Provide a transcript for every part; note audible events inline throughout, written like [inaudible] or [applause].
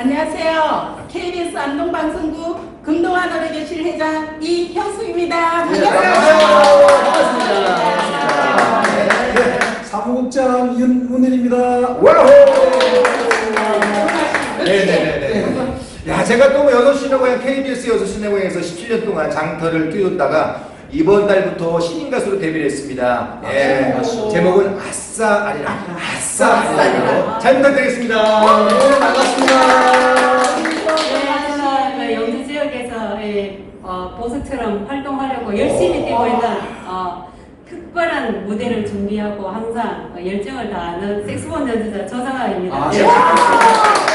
안녕하세요. KBS 안동방송국 금동아 노래교실 회장 이형수입니다. 네, 반갑습니다. 반갑습니다. 네, 사무국장 윤문일입니다. 와호! 네네네네. 야, 제가 또 6시 내고향 KBS 6시 내고향에서 17년 동안 장터를 뛰었다가 이번 달부터 신인 가수로 데뷔를 했습니다. 예. 제목은 아싸 아리랑. 아싸 아리랑. 잘 부탁드리겠습니다. 네, 반갑습니다. 저희가 그 영주 지역에서 이, 어, 보수처럼 활동하려고 열심히 뛰고 있는 어, 특별한 무대를 준비하고 항상 어, 열정을 다하는 색소폰 연주자. 아, 네. 네. 반갑습니다. 아니 오늘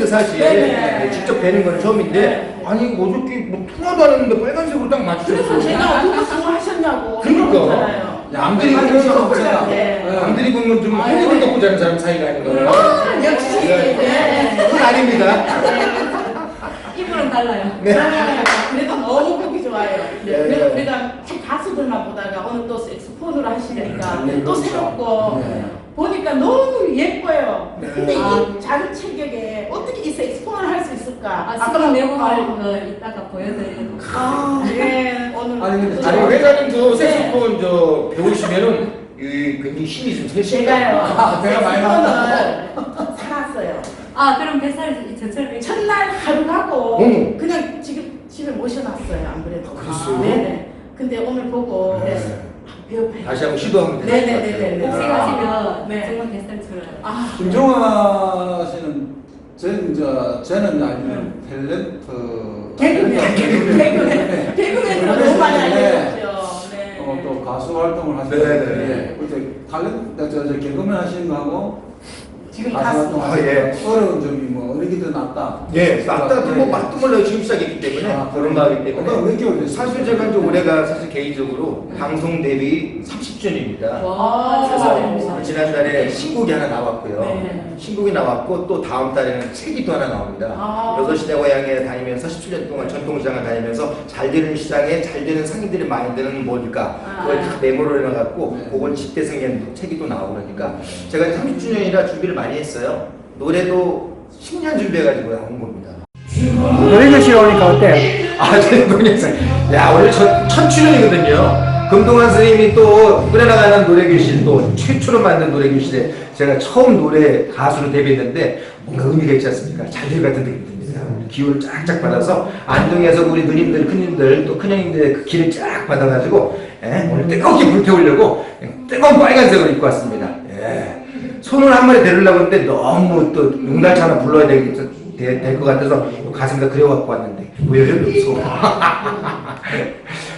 처음 뵀는데 사실 네네. 네, 직접 뵈는 건 처음인데 아니 어저께 뭐 통화도 안 했는데 빨간색으로 딱. 그래서 제가 어떻게 수고하셨냐고. 그러니까. 남들이 한 보면 없잖아. 네. 남들이 보면 좀. 핸드폰 갖고 자는 사람 사이가 아닌 거예요. 아, 역시. 네. 그건 아닙니다. [laughs] 입으로는 달라요. 네. 아, 그래도 너무 보기 좋아요. 네. 그래서 우리가 가수들만 보다가 오늘 또 색소폰으로 하시니까 네, 또 그렇죠. 새롭고 네. 보니까 너무 예뻐요. 네. 근데 아. 이 작은 체격에 어떻게 이 색소폰을 할 수 있을까? 아, 지금 내용을 아, 어, 이따가 보여드리도록 아, 네. 오늘 아니, 근데 아니 네. 회장님도 색소폰 저 배우시면은 이 굉장히 힘이 좀. 제가요. 아, 배가 많이 색소폰을 사놨어요. 아 그럼 뱃살 저처럼 첫날 하루 가고 어머. 그냥 지금 집에 모셔놨어요. 안 그래도. 그랬어요? 네네. 근데 오늘 보고 네. 배워봐요. 다시 한번 시도하면 될것 네네네네. 같아요. 복싱 하시면 네. 정말 뱃살처럼 아, 김종아 씨는 전 이제 저는 알기로는 탤런트 개그맨, 개그맨, 개그맨, 너무 많이 알려졌죠. 네. 어, 또 가수 활동을 네, 하시는데 네. 그때 탤런트 저, 저 개그맨 하시는 거하고 지금 가수 가수. 활동 아, 하시는 예. 거 어려운 점이 뭐 어느 게더 낫다. 예, 맞다. 네. 뭐 맛도 몰라요. 지금 시작했기 때문에 아, 그런 거하기 그럼 때문에 몇 개월 됐어요? 사실 제가 이제 올해가 사실 개인적으로 방송 데뷔 30주년입니다. 와, 그래서 축하드립니다. 지난달에 신곡이 하나 나왔고요. 네. 신곡이 나왔고 또 다음 달에는 책이 또 하나 나옵니다. 아. 여섯 시대 고향에 다니면서 17년 동안 전통시장을 다니면서 잘 되는 시장에 잘 되는 상인들이 많이 되는 뭘까 아. 그걸 다 메모를 해놔갖고 네. 그걸 집대성에 책이 또 나오고 그러니까 제가 30주년이라 준비를 많이 했어요. 노래도 10년 준비해가지고 나온 겁니다. 노래교실 오니까 어때? 아, 제 노래상. 야, 원래 저 천주년이거든요. 금동환 선생님이 또 꾸려나가는 노래교실, 또 최초로 만든 노래교실에 제가 처음 노래 가수로 데뷔했는데 뭔가 의미가 있지 않습니까? 것 같은 느낌이 듭니다. 기운을 쫙쫙 받아서 안동에서 우리 누님들, 큰님들, 또 큰형님들의 그 기를 쫙 받아가지고 예, 오늘 뜨겁게 불태우려고 뜨거운 빨간색을 입고 왔습니다. 예. 손을 한 마리 데리려고 했는데 너무 또 용달차 하나 불러야 될것 같아서 또 가슴에다 그려 갖고 왔는데 보여줘요 소 [laughs]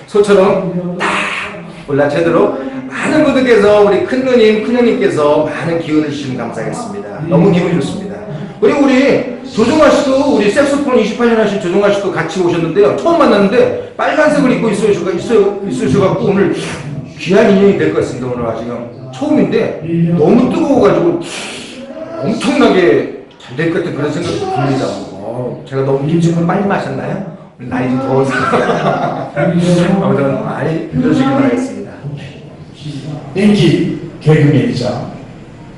소처럼 딱 올라 제대로 많은 분들께서 우리 큰 누님 큰 형님께서 많은 기운을 주시면 감사하겠습니다. 너무 기분이 좋습니다. 그리고 우리 조종아 씨도 우리 색소폰 28년 하신 조종아 씨도 같이 오셨는데요. 처음 만났는데 빨간색을 입고 있으셔 있어 있으셔 갖고 오늘 귀한 인연이 될 것 같습니다 오늘 아직 처음인데 너무 뜨거워가지고 엄청나게 잘 될 것 같은 그런 생각이 듭니다. 어, 제가 너무 김치를 빨리 마셨나요? 날이 좀 더워서. [laughs] 아무튼 많이 들으시기 바라겠습니다. 인기 개그맨이자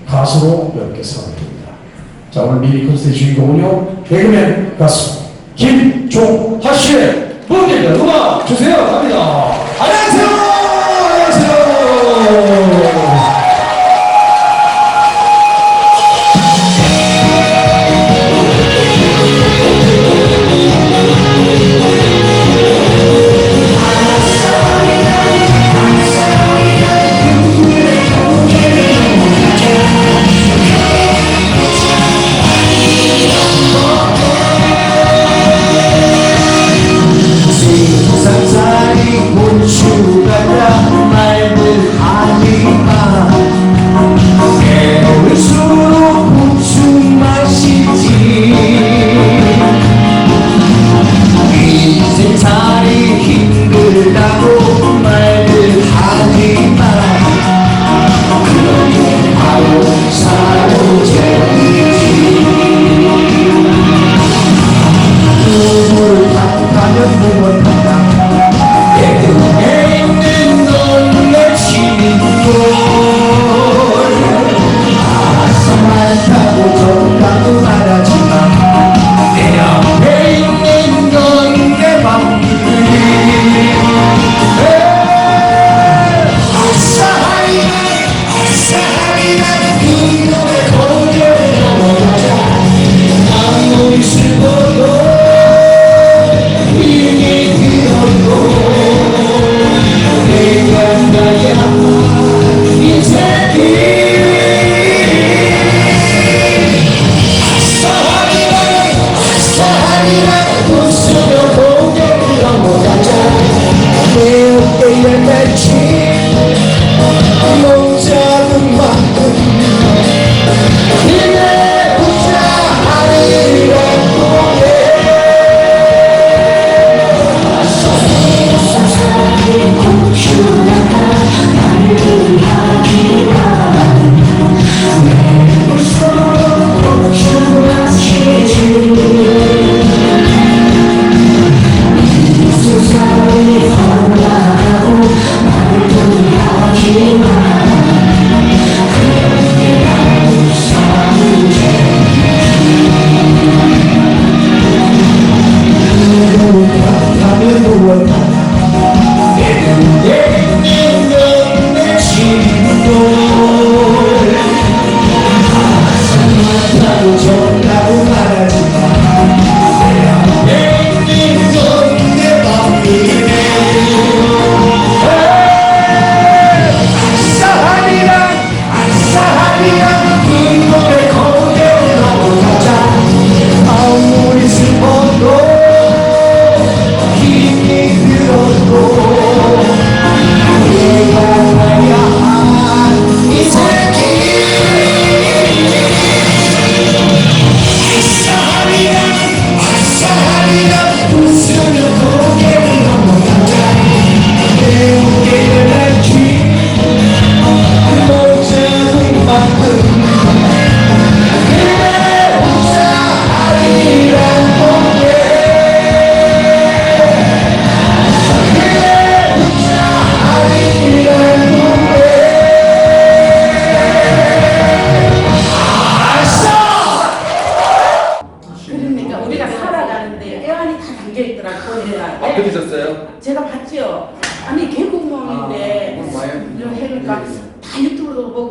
가수로 이렇게 서합니다. 자 오늘 미니 콘서트 주인공은요 개그맨 가수 김종하 씨의 무대 음악 주세요 갑니다. 안녕하세요.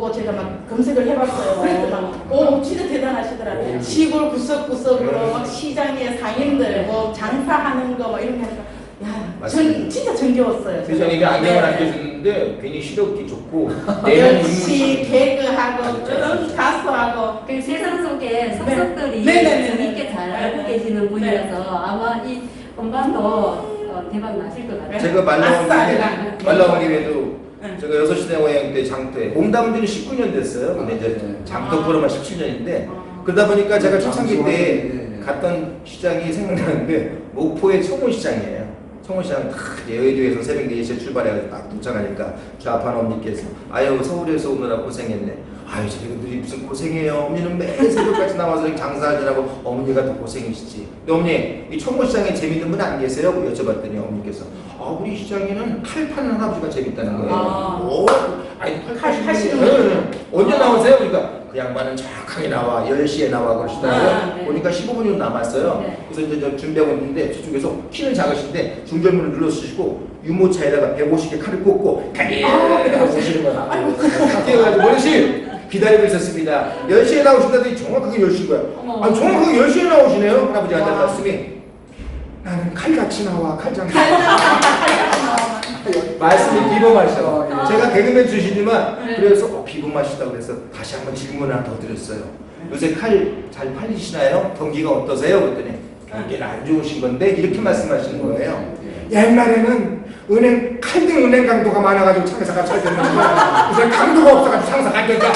보고 제가 막 검색을 해봤어요. 그랬더니 오 진짜 대단하시더라고요. 시골 구석구석으로 막 시장에 상인들 뭐 장사하는 거 막 이런 거 하니까 야, 맞습니다. 전 진짜 정겨웠어요. 세정이가 안경을 네. 안 껴줬는데 괜히 시력이 좋고 [laughs] 역시 개그하고 그런 가수하고 그 세상 속에 속속들이 네. 네, 네, 네, 재밌게 네. 잘 네, 알고 네. 계시는 분이라서 아마 이 음반도 어, 대박 나실 것 같아요. 제가 그냥. 말라오님에도 응. 제가 여섯 시대 모양 때 장터에 몸담들이 19년 됐어요. 근데 이제 네. 장터 아. 프로만 17년인데 어. 그러다 보니까 제가 네, 초창기 때 네. 갔던 시장이 생각나는데 목포의 청호시장이에요. 청호시장 딱 여의도에서 새벽 4시에 출발해서 딱 도착하니까 좌판 어머니께서 아유 서울에서 오느라 고생했네. 아유 저희들이 무슨 고생해요. 어머니는 매일 새벽까지 나와서 장사하느라고 어머니가 더 고생이시지. 근데 어머니 이 청호시장에 재밌는 분 안 계세요? 여쭤봤더니 어머니께서 아 우리 시장에는 칼 파는 할아버지가 재밌다는 거예요. 아. 오, 아니 칼칼 파시는 분. 분. 네, 네. 언제 나오세요? 그러니까 그 양반은 정확하게 나와 10시에 나와 그러시더라고요. 아, 네. 보니까 15분이 남았어요. 네. 그래서 이제 저 준비하고 있는데 저쪽에서 키는 작으신데 중절문을 눌러주시고 유모차에다가 150개 칼을 꽂고 가게 하고 오시는 거야. 뛰어가지고 원시 기다리고 있었습니다. 10시에 나오신다더니 정확하게 10시인 거야. 어머. 아니 정확하게 10시에 나오시네요. 할아버지 와. 말씀이 나는 칼같이 나와 칼장 [laughs] 말씀이 비범하셔. 어, 예. 제가 개그맨 출신이지만 네. 그래서 어, 비범하시다 그래서 다시 한번 질문 하나 더 드렸어요. 요새 칼 잘 팔리시나요? 경기가 어떠세요? 그랬더니 경기는 안 좋으신 건데 이렇게 말씀하시는 거예요. 옛날에는 은행 칼등 은행 강도가 많아가지고 장사가 잘 됐는데 요새 강도가 없어가지고 안 된다.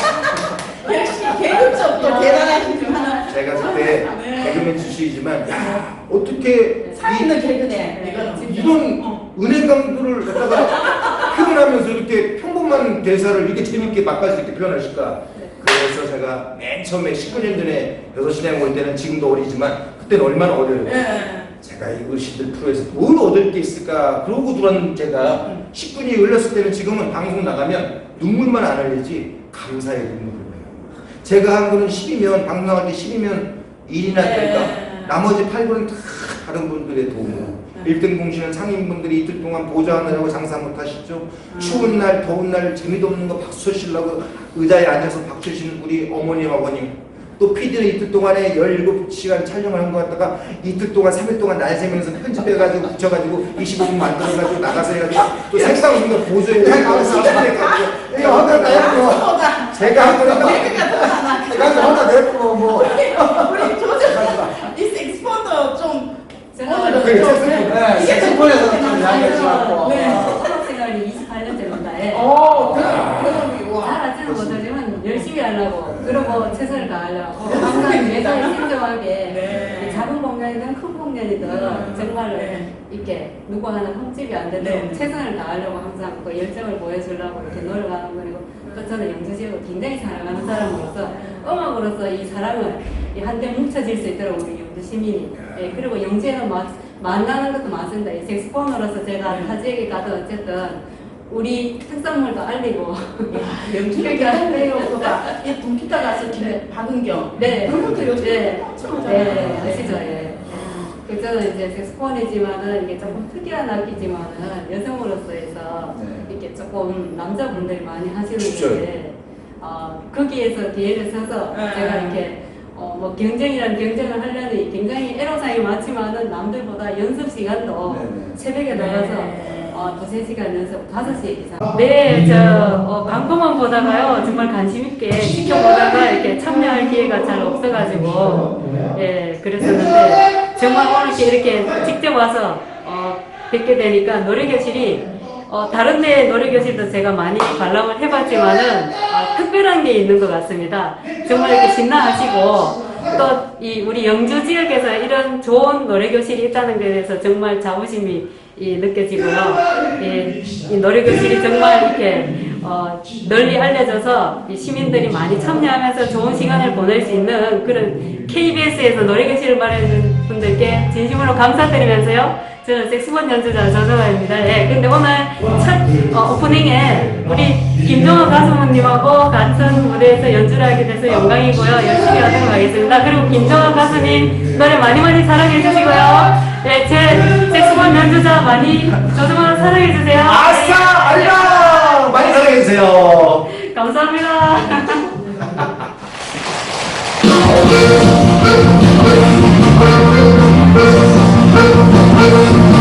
역시 개그 쪽도 대단하시지만 제가 그때 네. 개그맨 출신이지만 야 어떻게 살아있는 개그네 이거는. 이런 은행 강도를 갖다가 표현하면서 이렇게 평범한 대사를 이렇게 재밌게 맛깔 있게 표현하실까? 그래서 제가 맨 처음에 19년 전에 여섯 시내 올 때는 지금도 어리지만 그때는 얼마나 어려요. 예. 제가 이 어르신들 프로에서 뭘 얻을 게 있을까 그러고 들어왔는 제가 10분이 흘렀을 때는 지금은 방송 나가면 눈물만 안 흘리지 감사의 눈물을 흘려요. 제가 한 거는 10이면 방송 나갈 때 10이면 1이나 네. 될까 나머지 8분은 다 다른 분들의 도움으로 네. 1등 공시는 상인분들이 이틀 동안 보좌하느라고 장사 못 하시죠. 추운 날, 더운 날 재미도 없는 거 박수 치려고 의자에 앉아서 박수 치시는 우리 어머님, 아버님. 또 PD는 이틀 동안에 17시간 촬영을 한것 같다가 이틀 동안, 3일 동안 날 새면서 편집해가지고 붙여가지고 25분 만들어가지고 나가서 해가지고 또 생방 없는 거 보조해 가지고 이거 하나 내고 보다 제가 한 거는 개그가 더 많아. 이거 하나 내고 뭐 우리 조정 이 섹스폰도 좀 오늘은 그래, 좀 섹스폰. 네, 섹스폰에서 좀 이야기하지 말고. 네. 수업 생활이 28년째입니다. 예. 오, 그럼 그럼 와. 잘하지는 못 하려고 그리고 최선을 다하려고 항상 매사에 신중하게 네. 작은 공연이든 큰 공연이든 정말로 네. 이렇게 누구 하나 흠집이 안 되도록 네. 최선을 다하려고 항상 그 열정을 보여주려고 이렇게 노력하는 거리고 또 저는 영주 지역을 굉장히 사랑하는 사람으로서 음악으로서 이 사랑을 이 한데 뭉쳐질 수 있도록 우리 영주 시민이 예, 그리고 영주에는 마, 만나는 것도 많습니다. 이 섹스폰으로서 제가 타지에게 가도 어쨌든 우리 특산물도 알리고 연출에게 한대요. 이 동기타 가수 김 박은경. 네. 그것도 요즘 네. 참 네, 잘하잖아요. 아시죠? 예. 그 저는 이제 섹스폰이지만은 이게 조금 특이한 악기지만은 여성으로서 해서 네. 이렇게 조금 남자분들이 많이 하시는 진짜요? 건데 어, 거기에서 기회를 써서 네. 제가 이렇게 어, 뭐 경쟁이란 경쟁을 하려니 굉장히 애로사항이 많지만은 남들보다 연습 시간도 네, 네. 새벽에 네. 나가서 어, 두세 시간 연습, 다섯 시에 이상. 네, 저, 어, 광고만 보다가요, 정말 관심있게 지켜보다가 이렇게 참여할 기회가 잘 없어가지고, 예, 그랬었는데, 정말 오늘 이렇게, 이렇게 직접 와서, 어, 뵙게 되니까 노래교실이, 어, 다른 데 노래교실도 제가 많이 관람을 해봤지만은, 아, 특별한 게 있는 것 같습니다. 정말 이렇게 신나하시고, 또 이 우리 영주 지역에서 이런 좋은 노래교실이 있다는 것에 대해서 정말 자부심이 이 느껴지고요. 이, 이 노래교실이 정말 이렇게 어, 널리 알려져서 이 시민들이 많이 참여하면서 좋은 시간을 보낼 수 있는 그런 KBS에서 노래교실을 마련해준 분들께 진심으로 감사드리면서요. 저는 섹스폰 연주자 전정아입니다. 예, 근데 오늘 첫 어, 오프닝에 우리 김종호 가수님하고 같은 무대에서 연주를 하게 돼서 영광이고요. 열심히 하도록 하겠습니다. 그리고 김종호 가수님 노래 많이 많이 사랑해 주시고요. 네, 제 섹스폰 연주자 많이 저주만 사랑해주세요. 아싸! 네. 안녕! 많이 사랑해주세요. 감사합니다. [laughs]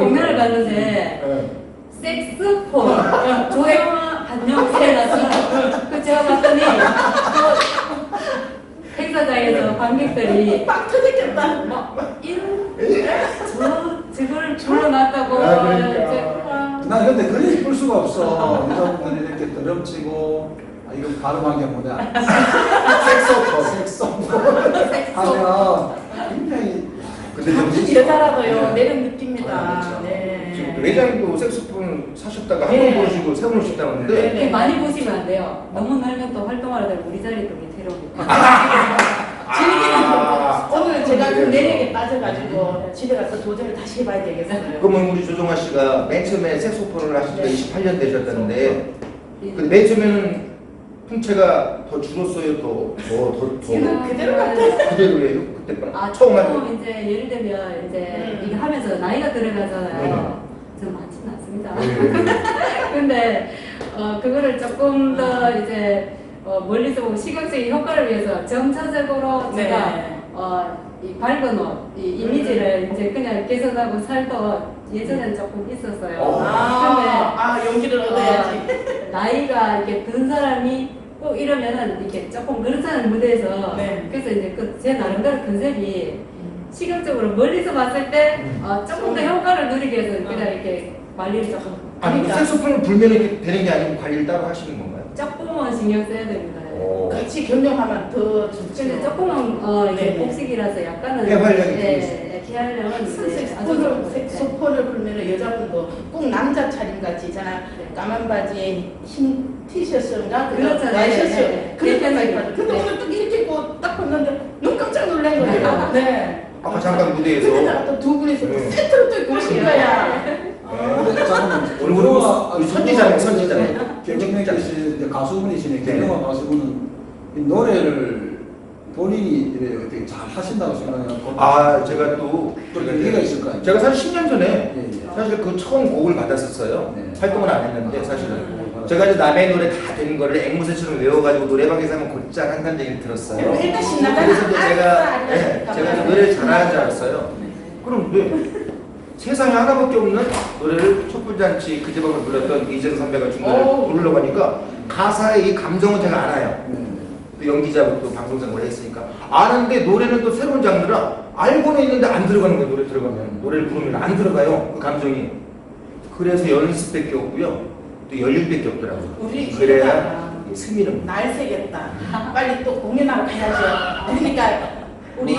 공연을 뭐 갔는데 네. 섹스폰 조회와 한영세 나서 그 제가 봤더니 그 행사장에서 관객들이 빵 터졌겠다. 막 이런 저 저걸 불러놨다고 아, 그러니까. 난 근데 그리 이쁠 수가 없어. 여자분들이 이렇게 드럼치고 아, 이거 발음한 게 뭐냐? 색소폰 섹스 하면 굉장히 근데 좀 여자라도요 매력 느 아, 그렇죠. 지금 네. 외장도 색소폰 사셨다가 네. 한번 보시고 세번 오셨다고 하는데 네. 이렇게 많이 보시면 안 돼요. 너무 놀면 또 활동하다 우리 자리 또 밑으로 즐기는 아. [laughs] 거. 오늘 제가 그. 매력에 빠져가지고 집에 가서 도전을 다시 해봐야 되겠어요. 그러면 우리 조정아 씨가 맨 처음에 색소폰을 하신 지가 네. 28년 되셨다는데 근데 맨 처음에는 풍채가 더 줄었어요? 더, 더, 더, 더 지금 그대로 같아요. 그대로예요? 그때 거아 처음 할 때? 조금 이제 예를 들면 이제 음. 이거 하면서 나이가 들어가잖아요. 네. 좀 많지는 않습니다. 네. [laughs] 근데 어, 그거를 조금 더 이제 어, 멀리서 보고 시각적인 효과를 위해서 점차적으로 네. 제가 어, 이 밝은 옷, 이 이미지를 이제 그냥 개선하고 살도 예전엔 조금 있었어요. 어. 아, 아 얻어야지. 어, 나이가 이렇게 든 사람이 꼭 이러면은 이렇게 조금 그렇다는 무대에서 네. 그래서 이제 그 제 나름대로 컨셉이 시각적으로 멀리서 봤을 때 어, 조금 더 효과를 누리기 위해서 그냥 이렇게 관리를 조금 아니 그. 색소폰을 불면 이렇게 되는 게 아니고 관리를 따로 하시는 건가요? 조금은 신경 써야 됩니다. 오. 같이 경영하면 더 좋죠. 근데 조금은 어, 이게 네네. 복식이라서 약간은 폐활량이 예, 좀 예, 폐활량 은 이제 아주 색소폰을 조금 색소폰을 불면 여자분도 꼭 남자 차림 같이 있잖아. 까만 바지에 흰 티셔츠인가. 와이셔츠 네, 네. 그렇게 네. 많이 입거든. 근데 네. 오늘 또 이렇게 입고 딱 봤는데 눈 깜짝 놀란 거예요. 네. 아까 잠깐 무대에서 또두 분이서 네. 세트로 또 입고 오신 거야. 근데 오늘 우리 선지자네. 개정맥 씨 이제 가수분이시네. 네. 개정화 가수분은 이 노래를 본인이 이렇게 어떻게 잘 하신다고 생각해요. 아 제가 또또 얘기가 있을 거 아니에요. 제가 사실 10년 전에 예, 예. 사실 그 처음 곡을 받았었어요. 네. 활동은 안 했는데 사실은 음. 제가 이제 남의 노래 다 된 거를 앵무새처럼 외워가지고 노래방에서 하면 곧잘 한다는 얘기를 들었어요. 그래서 이제 제가 네. 제가 노래를 잘하는 줄 알았어요. 그런데 세상에 하나밖에 없는 노래를 촛불잔치 그 제목을 불렀던 이재성 선배가 준 노래를 오. 부르려고 하니까 가사의 이 감정은 제가 알아요. 네. 또 연기자고 또 방송장을 했으니까 아는데 노래는 또 새로운 장르라 알고는 있는데 안 들어가는 거예요 노래 들어가면 노래를 부르면 안 들어가요 그 감정이 그래서 연습밖에 없고요 또 연륜밖에 없더라고요 우리 그래야 이 스미는 날 새겠다. 빨리 또 공연하러 가야죠. 그러니까 우리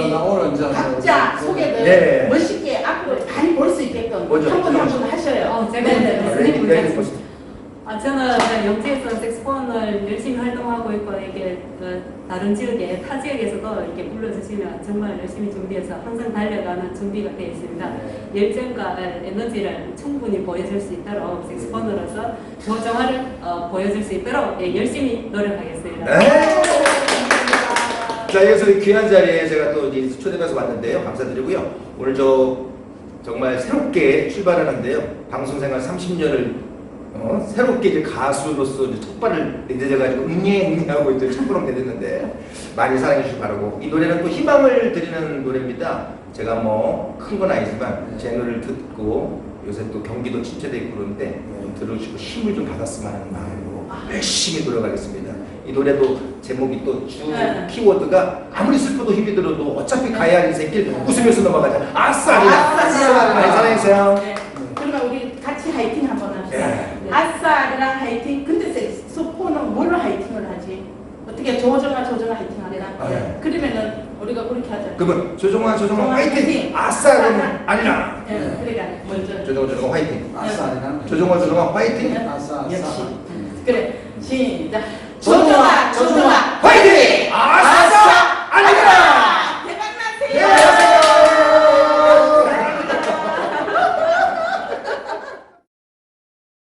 각자 그- 소개를 네. 멋있게 앞으로 많이 볼 수 있게끔 한 분 한 분. 하셔요. 어, 제가 네, 이제 네. 무슨 레 아, 저는 영지에서 색소폰을 열심히 활동하고 있고 이게 어, 다른 지역에 타 지역에서도 이렇게 불러주시면 정말 열심히 준비해서 항상 달려가는 준비가 되어 있습니다. 열정과 에너지를 충분히 보여줄 수 있도록 색소폰으로서 조정화를 어, 보여줄 수 있도록 예, 열심히 노력하겠습니다. 네. 자이 귀한 자리에 제가 또 이제 초대해서 왔는데요 감사드리고요 오늘 저 정말 새롭게 출발하는데요 방송생활 30년을 어, 새롭게 이제 가수로서 이제 첫 발을 내딛어가지고 응애 응애하고 이제 첫걸음 내딛는데 많이 사랑해 주시기 바라고 이 노래는 또 희망을 드리는 노래입니다 제가 뭐 큰 건 아니지만 제 노래를 듣고 요새 또 경기도 침체돼 있고 그런데 좀 들으시고 힘을 좀 받았으면 하는 마음으로 열심히 노력하겠습니다 이 노래도 제목이 또주 네. 키워드가 아무리 슬퍼도 힘이 들어도 어차피 가야 할 인생길 웃으면서 넘어가자 아싸리야 아싸리야. 많이 사랑해주세요 네. 그러면 우리 같이 화이팅 한번 합시다. 네. 아싸이랑 하이팅. 근데 소포는 뭘로 하이팅을 하지? 어떻게 조정아 조정아 하이팅 하리라? 아, 예. 그러면은 우리가 그렇게 하자. 그러면 조정아 조정아 화이팅! 화이팅! 아싸 그러면 아니라. 예, 예. 그러니까 먼저. 조정아 조정아 화이팅. 예. 아싸 아니라 조정아 조정아 화이팅! 예. 아싸 아싸. 역시. 음. 그래 시작. 조정아 조정아 화이팅! 아싸!